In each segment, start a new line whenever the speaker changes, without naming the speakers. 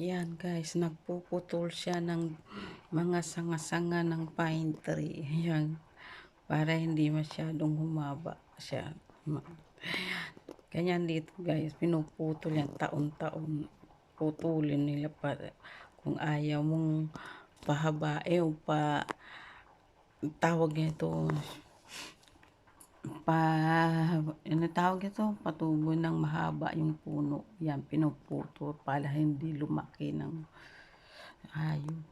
Yan guys, nagpuputol siya ng mga sanga-sanga ng pine tree. Yan. Para hindi masyadong humaba siya. Ganyan dito guys, pinuputol yan taon-taon. Putulin nila para kung ayaw mong pahabae o pa tawag nito pa ano tawag ito? Patubo ng mahaba yung puno. Yan pinuputo para hindi lumaki ng hayop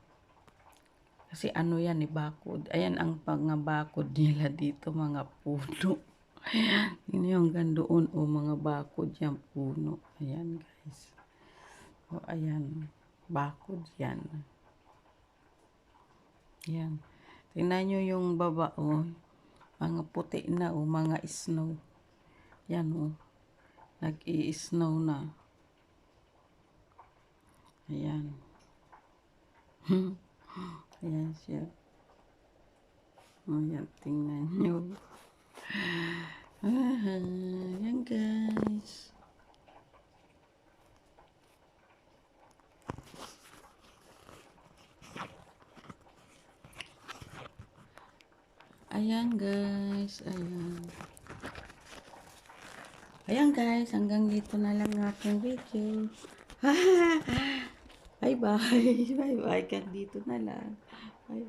kasi ano yan eh bakod. Ayan ang pangabakod nila dito mga puno. Yun yung hanggang doon o mga bakod yan puno. Ayan guys. O ayan. Bakod yan. Yan tingnan nyo yung baba o mga puti na o mga snow. Yan o. Nag-i-snow na. Ayan. Ayan siya. Ayan tingnan nyo ah, yan guys Ayan guys, ayan. Ayan guys, hanggang dito na lang ang aking video. Bye bye. Bye bye. Hanggang dito na lang. Bye.